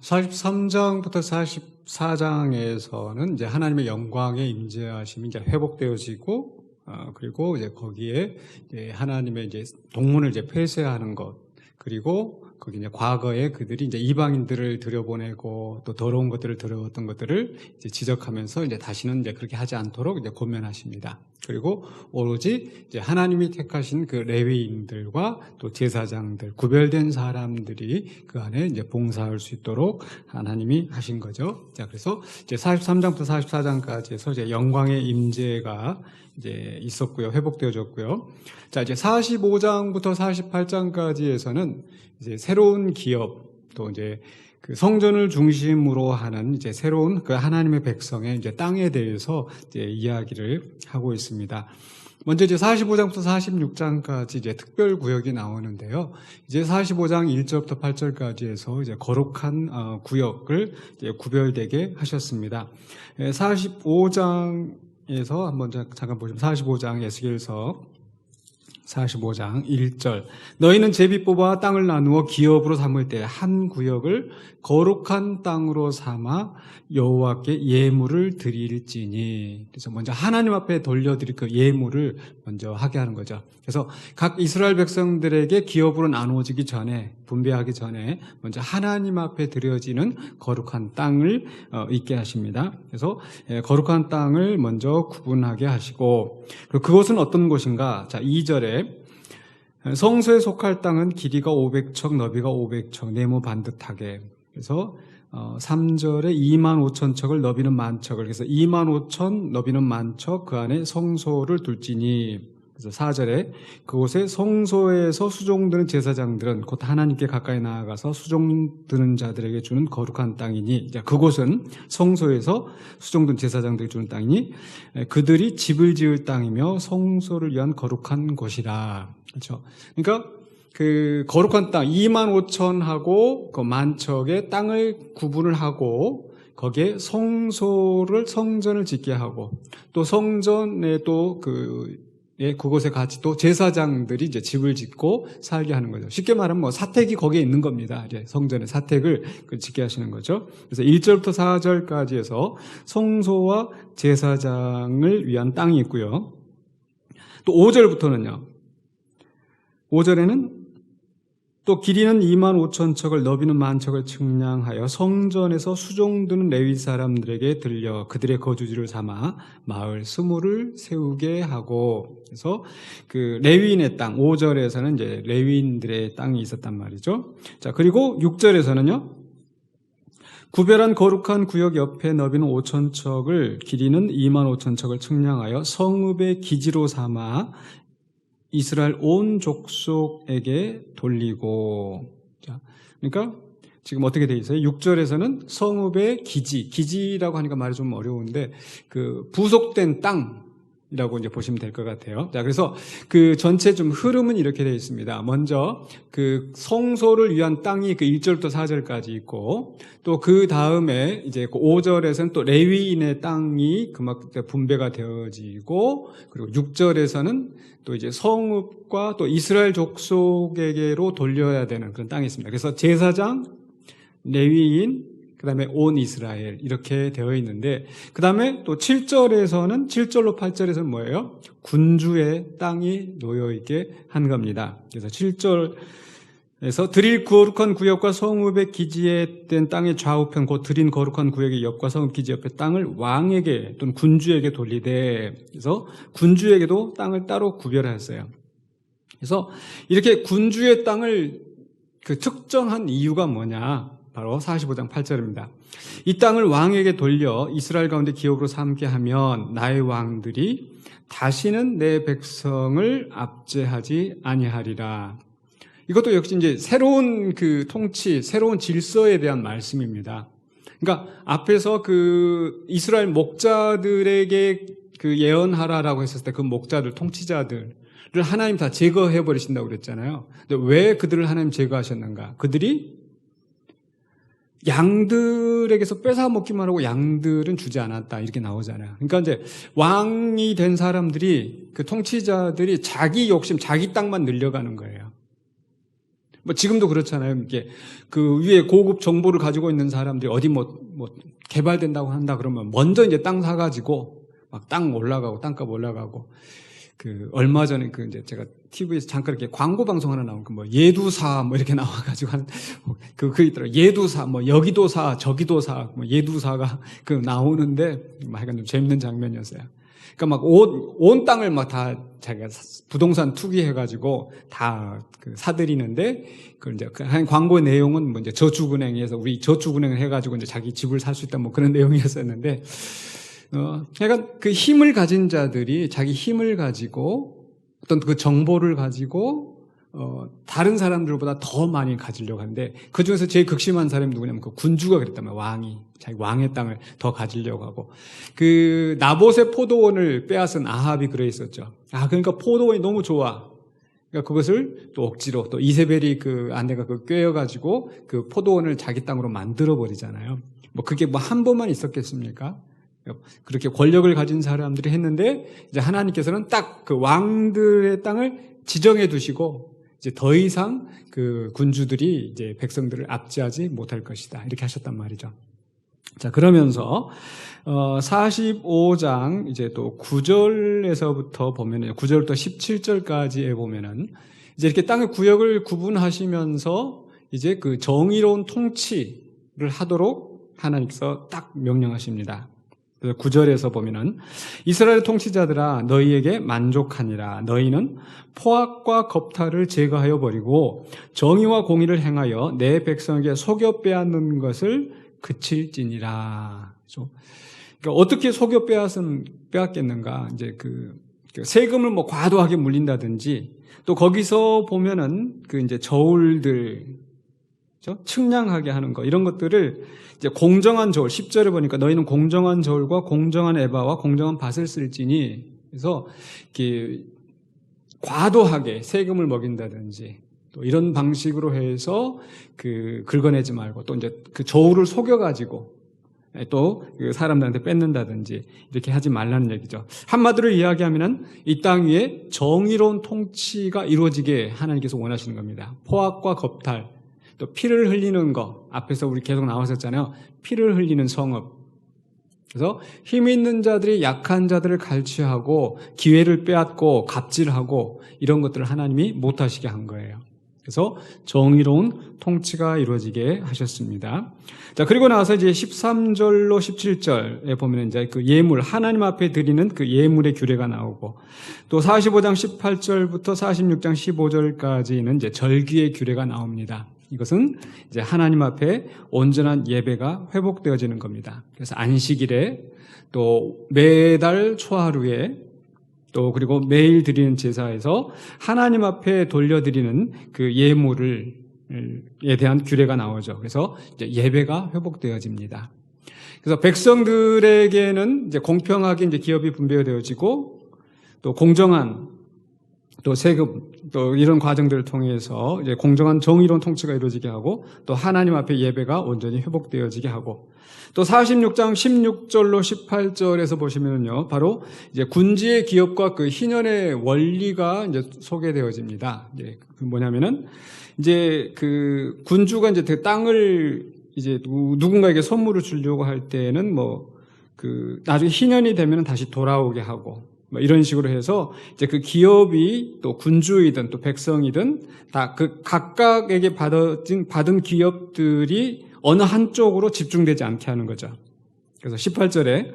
43장부터 44장에서는 이제 하나님의 영광의 임재하심이 이제 회복되어지고 어, 그리고 이제 거기에 이제 하나님의 이제 동문을 이제 폐쇄하는 것 그리고 거기 이제 과거에 그들이 이제 이방인들을 들여보내고 또 더러운 것들을 들여왔던 것들을 이제 지적하면서 이제 다시는 이제 그렇게 하지 않도록 이제 권면하십니다. 그리고 오로지 이제 하나님이 택하신 그 레위인들과 또 제사장들 구별된 사람들이 그 안에 이제 봉사할 수 있도록 하나님이 하신 거죠. 자, 그래서 이제 43장부터 44장까지 해서 이제 영광의 임재가 이제 있었고요. 회복되어졌고요. 자, 이제 45장부터 48장까지에서는 이제 새로운 기업 또 이제 그 성전을 중심으로 하는 이제 새로운 그 하나님의 백성의 이제 땅에 대해서 이제 이야기를 하고 있습니다. 먼저 이제 45장부터 46장까지 이제 특별 구역이 나오는데요. 이제 45장 1절부터 8절까지 해서 이제 거룩한 어, 구역을 이제 구별되게 하셨습니다. 45장에서 한번 잠깐 보시면 45장 에스겔서 45장 1절 너희는 제비 뽑아 땅을 나누어 기업으로 삼을 때 한 구역을 거룩한 땅으로 삼아 여호와께 예물을 드릴지니 그래서 먼저 하나님 앞에 돌려드릴 그 예물을 먼저 하게 하는 거죠. 그래서 각 이스라엘 백성들에게 기업으로 나누어지기 전에 분배하기 전에 먼저 하나님 앞에 드려지는 거룩한 땅을 어, 있게 하십니다. 그래서 예, 거룩한 땅을 먼저 구분하게 하시고 그리고 그것은 어떤 곳인가? 자, 2절에 성소에 속할 땅은 길이가 500척, 너비가 500척, 네모 반듯하게. 그래서 어, 3절에 2만 5천 척을 너비는 만 척을 그래서 2만 5천 너비는 만 척 그 안에 성소를 둘지니 그래서 4절에 그곳에 성소에서 수종드는 제사장들은 곧 하나님께 가까이 나아가서 수종드는 자들에게 주는 거룩한 땅이니 그곳은 성소에서 수종드는 제사장들이 주는 땅이니 그들이 집을 지을 땅이며 성소를 위한 거룩한 곳이라 그렇죠. 그러니까 그 거룩한 땅 2만 5천하고 그 만척의 땅을 구분을 하고 거기에 성소를 성전을 짓게 하고 또 성전에 또그 예, 그곳에 같이 또 제사장들이 이제 집을 짓고 살게 하는 거죠. 쉽게 말하면 뭐 사택이 거기에 있는 겁니다. 이제 성전의 사택을 그 짓게 하시는 거죠. 그래서 1절부터 4절까지 해서 성소와 제사장을 위한 땅이 있고요. 또 5절부터는요. 5절에는 또 길이는 2만 5천 척을 너비는 만 척을 측량하여 성전에서 수종드는 레위 사람들에게 들려 그들의 거주지를 삼아 마을 스무를 세우게 하고 그래서 그 레위인의 땅 5절에서는 이제 레위인들의 땅이 있었단 말이죠. 자 그리고 6절에서는요. 구별한 거룩한 구역 옆에 너비는 5천 척을 길이는 2만 5천 척을 측량하여 성읍의 기지로 삼아 이스라엘 온 족속에게 돌리고 자, 그러니까 지금 어떻게 돼 있어요? 6절에서는 성읍의 기지, 기지라고 하니까 말이 좀 어려운데 그 부속된 땅 이라고 이제 보시면 될 것 같아요. 자, 그래서 그 전체 좀 흐름은 이렇게 되어 있습니다. 먼저 그 성소를 위한 땅이 그 1절부터 4절까지 있고 또 그 다음에 이제 그 5절에서는 또 레위인의 땅이 그만큼 분배가 되어지고 그리고 6절에서는 또 이제 성읍과 또 이스라엘 족속에게로 돌려야 되는 그런 땅이 있습니다. 그래서 제사장, 레위인, 그 다음에 온 이스라엘 이렇게 되어 있는데 그 다음에 또 7절에서는 7절로 8절에서는 뭐예요? 군주의 땅이 놓여 있게 한 겁니다. 그래서 7절에서 드릴 거룩한 구역과 성읍의 기지에 된 땅의 좌우편 곧 드린 거룩한 구역의 옆과 성읍 기지 옆의 땅을 왕에게 또는 군주에게 돌리되 그래서 군주에게도 땅을 따로 구별하였어요. 그래서 이렇게 군주의 땅을 그 특정한 이유가 뭐냐? 바로 45장 8절입니다. 이 땅을 왕에게 돌려 이스라엘 가운데 기업으로 삼게 하면 나의 왕들이 다시는 내 백성을 압제하지 아니하리라. 이것도 역시 이제 새로운 그 통치, 새로운 질서에 대한 말씀입니다. 그러니까 앞에서 그 이스라엘 목자들에게 그 예언하라라고 했었을 때 그 목자들, 통치자들을 하나님 다 제거해 버리신다고 그랬잖아요. 근데 왜 그들을 하나님 제거하셨는가? 그들이 양들에게서 뺏어 먹기만 하고 양들은 주지 않았다 이렇게 나오잖아요. 그러니까 이제 왕이 된 사람들이 그 통치자들이 자기 욕심, 자기 땅만 늘려가는 거예요. 뭐 지금도 그렇잖아요. 이게 그 위에 고급 정보를 가지고 있는 사람들이 어디 뭐, 뭐 개발된다고 한다 그러면 먼저 이제 땅 사가지고 막 땅 올라가고 땅값 올라가고 그 얼마 전에 그 이제 제가 TV에서 잠깐 이렇게 광고 방송 하나 나온 그뭐 예두사 뭐 이렇게 나와가지고 한그 그 있더라 예두사 뭐 여기도 사 저기도 사 뭐 예두사가 그 나오는데 하여간 좀 재밌는 장면이었어요. 그러니까 막온 온 땅을 막 다 자기가 사- 부동산 투기해가지고 다 그 사들이는데 그 이제 그한 광고 내용은 뭐 이제 저축은행에서 우리 저축은행을 해가지고 이제 자기 집을 살 수 있다 뭐 그런 내용이었었는데 어, 그러니까 그 힘을 가진 자들이 자기 힘을 가지고 어떤 그 정보를 가지고 어, 다른 사람들보다 더 많이 가지려고 하는데 그 중에서 제일 극심한 사람이 누구냐면 그 군주가 그랬다면 왕이 자기 왕의 땅을 더 가지려고 하고 그 나봇의 포도원을 빼앗은 아합이 그래 있었죠. 아 그러니까 포도원이 너무 좋아. 그러니까 그것을 또 억지로 또 이세벨이 그 아내가 그 꿰어가지고 그 포도원을 자기 땅으로 만들어 버리잖아요. 뭐 그게 뭐 한 번만 있었겠습니까? 그렇게 권력을 가진 사람들이 했는데 이제 하나님께서는 딱 그 왕들의 땅을 지정해 두시고 이제 더 이상 그 군주들이 이제 백성들을 압제하지 못할 것이다 이렇게 하셨단 말이죠. 자 그러면서 어 45장 이제 또 9절에서부터 보면은 9절부터 17절까지에 보면은 이제 이렇게 땅의 구역을 구분하시면서 이제 그 정의로운 통치를 하도록 하나님께서 딱 명령하십니다. 그래서 9절에서 보면은 이스라엘 통치자들아 너희에게 만족하니라 너희는 포악과 겁탈을 제거하여 버리고 정의와 공의를 행하여 내 백성에게 속여 빼앗는 것을 그칠지니라. 그죠? 그러니까 어떻게 속여 빼앗은 빼앗겠는가? 이제 그, 그 세금을 뭐 과도하게 물린다든지 또 거기서 보면은 그 이제 저울들 그죠? 측량하게 하는 거 이런 것들을 이제 공정한 저울 10절에 보니까 너희는 공정한 저울과 공정한 에바와 공정한 밭을 쓸지니 그래서 과도하게 세금을 먹인다든지 또 이런 방식으로 해서 그 긁어내지 말고 또 이제 그 저울을 속여 가지고 또그 사람들한테 뺏는다든지 이렇게 하지 말라는 얘기죠. 한마디로 이야기하면은 이 땅 위에 정의로운 통치가 이루어지게 하나님께서 원하시는 겁니다. 포악과 겁탈, 또 피를 흘리는 거 앞에서 우리 계속 나왔었잖아요. 피를 흘리는 성업. 그래서 힘 있는 자들이 약한 자들을 갈취하고 기회를 빼앗고 갑질하고 이런 것들을 하나님이 못하시게 한 거예요. 그래서 정의로운 통치가 이루어지게 하셨습니다. 자, 그리고 나서 이제 13절로 17절에 보면 이제 그 예물, 하나님 앞에 드리는 그 예물의 규례가 나오고 또 45장 18절부터 46장 15절까지는 이제 절기의 규례가 나옵니다. 이것은 이제 하나님 앞에 온전한 예배가 회복되어지는 겁니다. 그래서 안식일에 또 매달 초하루에 또 그리고 매일 드리는 제사에서 하나님 앞에 돌려드리는 그 예물을 에 대한 규례가 나오죠. 그래서 이제 예배가 회복되어집니다. 그래서 백성들에게는 이제 공평하게 이제 기업이 분배되어지고 또 공정한 또 세금 또 이런 과정들을 통해서 이제 공정한 정의로운 통치가 이루어지게 하고 또 하나님 앞에 예배가 온전히 회복되어지게 하고 또 46장 16절로 18절에서 보시면요. 바로 이제 군지의 기업과 그 희년의 원리가 이제 소개되어집니다. 이제 그 뭐냐면은 이제 그 군주가 이제 그 땅을 이제 누- 누군가에게 선물을 주려고 할 때는 뭐 그 나중에 희년이 되면 다시 돌아오게 하고 뭐 이런 식으로 해서 이제 그 기업이 또 군주이든 또 백성이든 다 그 각각에게 받은 받은 기업들이 어느 한쪽으로 집중되지 않게 하는 거죠. 그래서 18절에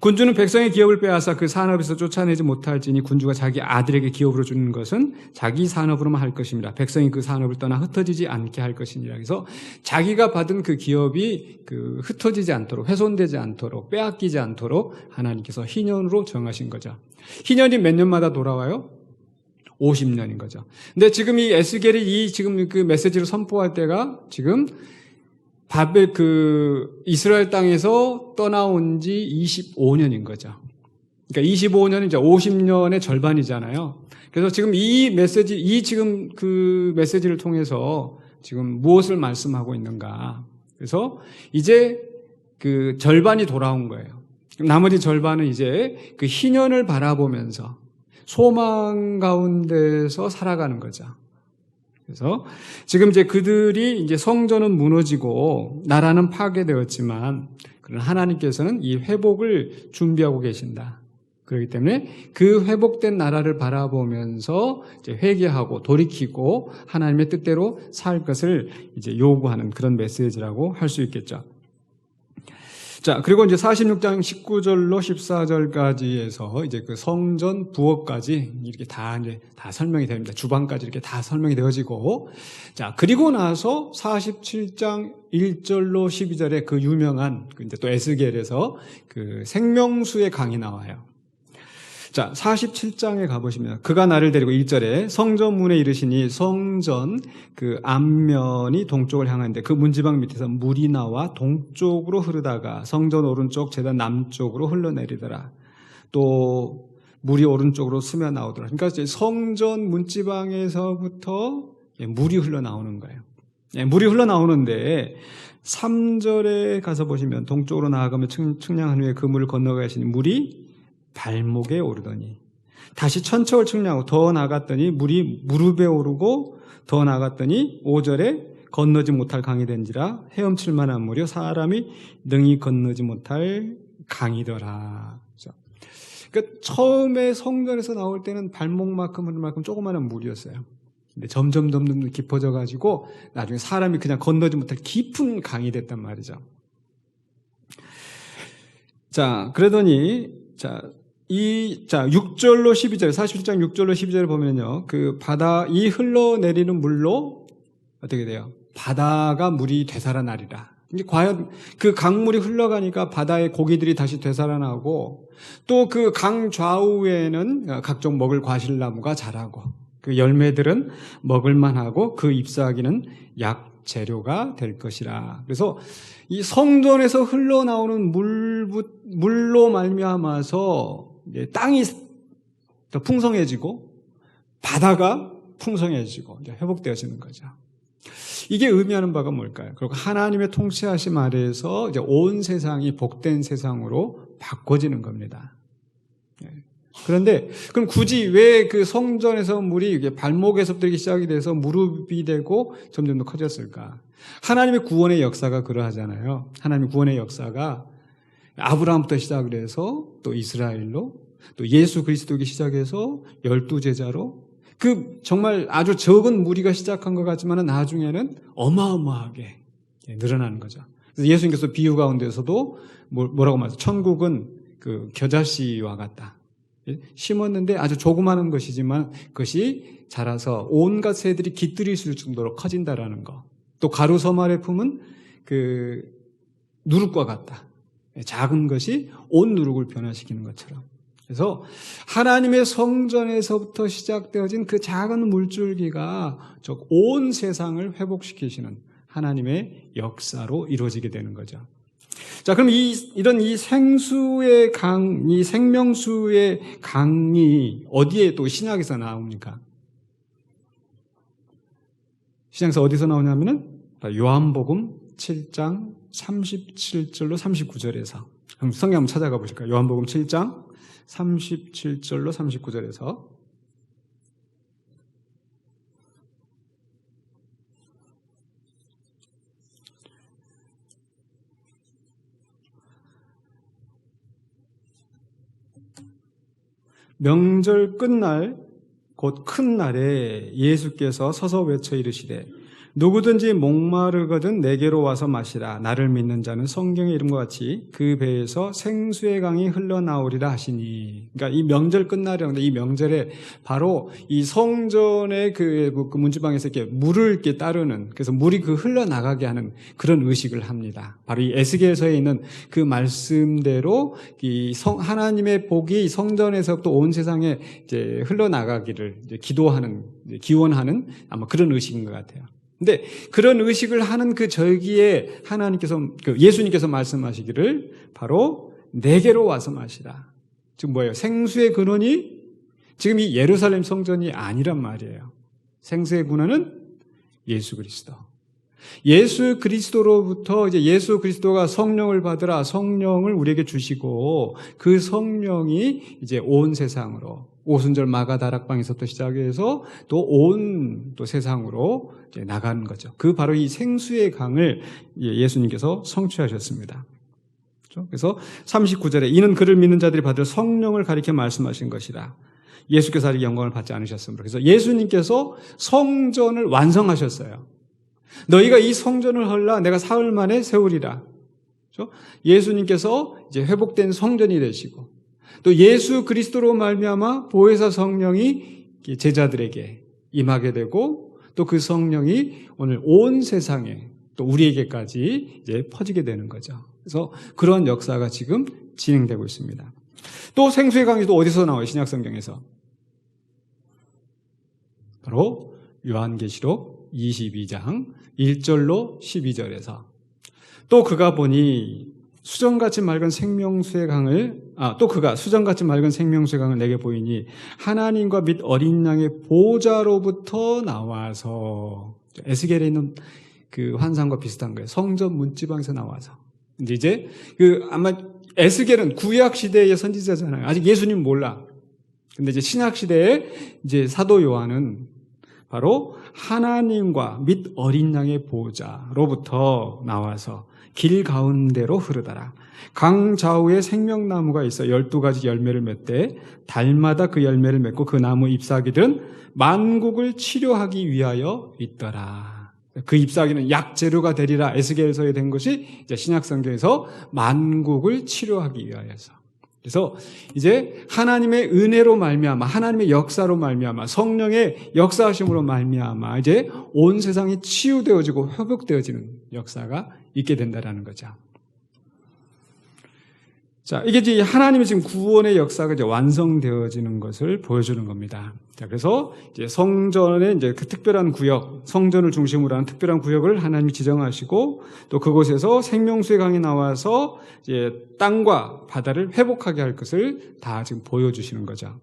군주는 백성의 기업을 빼앗아 그 산업에서 쫓아내지 못할지니 군주가 자기 아들에게 기업으로 주는 것은 자기 산업으로만 할 것입니다. 백성이 그 산업을 떠나 흩어지지 않게 할 것이니라. 그래서 자기가 받은 그 기업이 그 흩어지지 않도록 훼손되지 않도록 빼앗기지 않도록 하나님께서 희년으로 정하신 거죠. 희년이 몇 년마다 돌아와요? 50년인 거죠. 근데 지금 이 에스겔이 이 지금 그 메시지를 선포할 때가 지금 바벨 그 이스라엘 땅에서 떠나온 지 25년인 거죠. 그러니까 25년은 이제 50년의 절반이잖아요. 그래서 지금 이 메시지, 이 지금 그 메시지를 통해서 지금 무엇을 말씀하고 있는가. 그래서 이제 그 절반이 돌아온 거예요. 나머지 절반은 이제 그 희년을 바라보면서 소망 가운데서 살아가는 거죠. 그래서 지금 이제 그들이 이제 성전은 무너지고 나라는 파괴되었지만 그런 하나님께서는 이 회복을 준비하고 계신다. 그렇기 때문에 그 회복된 나라를 바라보면서 이제 회개하고 돌이키고 하나님의 뜻대로 살 것을 이제 요구하는 그런 메시지라고 할 수 있겠죠. 자, 그리고 이제 46장 19절로 14절까지 해서 이제 그 성전 부엌까지 이렇게 다 이제 다 설명이 됩니다. 주방까지 이렇게 다 설명이 되어지고 자, 그리고 나서 47장 1절로 12절에 그 유명한 그 이제 또 에스겔에서 그 생명수의 강이 나와요. 자, 47장에 가보시면 그가 나를 데리고 1절에 성전 문에 이르시니 성전 그 앞면이 동쪽을 향하는데 그 문지방 밑에서 물이 나와 동쪽으로 흐르다가 성전 오른쪽 재단 남쪽으로 흘러내리더라. 또 물이 오른쪽으로 스며 나오더라. 그러니까 성전 문지방에서부터 예, 물이 흘러나오는 거예요. 예, 물이 흘러나오는데 3절에 가서 보시면 동쪽으로 나아가며 측- 측량한 후에 그 물을 건너가시니 물이 발목에 오르더니 다시 천척을 측량하고 더 나갔더니 물이 무릎에 오르고 더 나갔더니 5절에 건너지 못할 강이 된지라 헤엄칠 만한 물이요 사람이 능히 건너지 못할 강이더라. 그러니까 처음에 성전에서 나올 때는 발목만큼 흐를만큼 조그마한 물이었어요. 근데 점점 점점 깊어져 가지고 나중에 사람이 그냥 건너지 못할 깊은 강이 됐단 말이죠. 자, 그러더니 자, 이, 자, 6절로 12절, 47장 6절로 12절을 보면요. 그 바다, 이 흘러내리는 물로 어떻게 돼요? 바다가 물이 되살아나리라. 이제 과연 그 강물이 흘러가니까 바다의 고기들이 다시 되살아나고 또 그 강 좌우에는 각종 먹을 과실나무가 자라고 그 열매들은 먹을만하고 그 잎사귀는 약 재료가 될 것이라. 그래서 이 성전에서 흘러나오는 물, 물로 말미암아서 땅이 더 풍성해지고 바다가 풍성해지고 회복되어지는 거죠. 이게 의미하는 바가 뭘까요? 그리고 하나님의 통치하심 아래에서 온 세상이 복된 세상으로 바꿔지는 겁니다. 예. 그런데 그럼 굳이 왜 그 성전에서 물이 발목에서부터 시작이 돼서 무릎이 되고 점점 더 커졌을까? 하나님의 구원의 역사가 그러하잖아요. 하나님의 구원의 역사가 아브라함부터 시작을 해서 또 이스라엘로 또 예수 그리스도기 시작해서 열두 제자로 그 정말 아주 적은 무리가 시작한 것 같지만 나중에는 어마어마하게 늘어나는 거죠. 그래서 예수님께서 비유 가운데서도 뭐- 뭐라고 말해서 천국은 그 겨자씨와 같다. 예? 심었는데 아주 조그마한 것이지만 그것이 자라서 온갖 새들이 깃들일 수 있을 정도로 커진다라는 거. 또 가루 서말의 품은 그 누룩과 같다. 예, 작은 것이 온 누룩을 변화시키는 것처럼. 그래서 하나님의 성전에서부터 시작되어진 그 작은 물줄기가 저온 세상을 회복시키시는 하나님의 역사로 이루어지게 되는 거죠. 자, 그럼 이, 이런 이 생수의 강, 이 생명수의 강이 어디에 또 신약에서 나옵니까? 신약에서 어디서 나오냐면은 요한복음 7장 37절로 39절에서 그럼 성경 한번 찾아가 보실까요? 요한복음 7장 37절로 39절에서 명절 끝날 곧 큰 날에 예수께서 서서 외쳐 이르시되 누구든지 목마르거든 내게로 와서 마시라 나를 믿는 자는 성경의 이름과 같이 그 배에서 생수의 강이 흘러나오리라 하시니 그러니까 이 명절 끝날이라는데 이 명절에 바로 이 성전의 그, 그 문지방에서 이렇게 물을 이렇게 따르는 그래서 물이 그 흘러나가게 하는 그런 의식을 합니다. 바로 이 에스겔서에 있는 그 말씀대로 이 성, 하나님의 복이 성전에서부터 온 세상에 이제 흘러나가기를 이제 기도하는 기원하는 아마 그런 의식인 것 같아요. 근데 그런 의식을 하는 그 절기에 하나님께서 그 예수님께서 말씀하시기를 바로 내게로 와서 마시라. 지금 뭐예요? 생수의 근원이 지금 이 예루살렘 성전이 아니란 말이에요. 생수의 근원은 예수 그리스도. 예수 그리스도로부터 이제 예수 그리스도가 성령을 받으라 성령을 우리에게 주시고 그 성령이 이제 온 세상으로 오순절 마가 다락방에서부터 시작해서 또 온 또 세상으로 나가는 거죠. 그 바로 이 생수의 강을 예, 예수님께서 성취하셨습니다. 그렇죠? 그래서 39절에 이는 그를 믿는 자들이 받을 성령을 가리켜 말씀하신 것이라. 예수께서 아직 영광을 받지 않으셨습니다. 그래서 예수님께서 성전을 완성하셨어요. 너희가 이 성전을 헐라 내가 사흘 만에 세우리라. 그렇죠? 예수님께서 이제 회복된 성전이 되시고 또 예수 그리스도로 말미암아 보혜사 성령이 제자들에게 임하게 되고 또 그 성령이 오늘 온 세상에 또 우리에게까지 이제 퍼지게 되는 거죠. 그래서 그런 역사가 지금 진행되고 있습니다. 또 생수의 또 어디서 나와요? 신약 성경에서. 바로 요한계시록 22장 1절로 12절에서 또 그가 보니 수정같이 맑은 생명수의 강을 아 또 그가 수정같이 맑은 생명수의 강을 내게 보이니 하나님과 및 어린 양의 보좌로부터 나와서 에스겔에 있는 그 환상과 비슷한 거예요. 성전 문지방에서 나와서 근데 이제 그 아마 에스겔은 구약 시대의 선지자잖아요. 아직 예수님 몰라. 근데 이제 신약 시대에 이제 사도 요한은 바로 하나님과 및 어린 양의 보호자로부터 나와서 길 가운데로 흐르더라. 강 좌우에 생명나무가 있어 열두 가지 열매를 맺되 달마다 그 열매를 맺고 그 나무 잎사귀들은 만국을 치료하기 위하여 있더라. 그 잎사귀는 약 재료가 되리라 에스겔서에 된 것이 이제 신약 성경에서 만국을 치료하기 위하여서. 그래서 이제 하나님의 은혜로 말미암아 하나님의 역사로 말미암아 성령의 역사하심으로 말미암아 이제 온 세상이 치유되어지고 회복되어지는 역사가 있게 된다라는 거죠. 자, 이게 이제 하나님의 지금 구원의 역사가 이제 완성되어지는 것을 보여주는 겁니다. 자, 그래서 이제 성전의 이제 그 특별한 구역, 성전을 중심으로 하는 특별한 구역을 하나님이 지정하시고 또 그곳에서 생명수의 강이 나와서 이제 땅과 바다를 회복하게 할 것을 다 지금 보여주시는 거죠.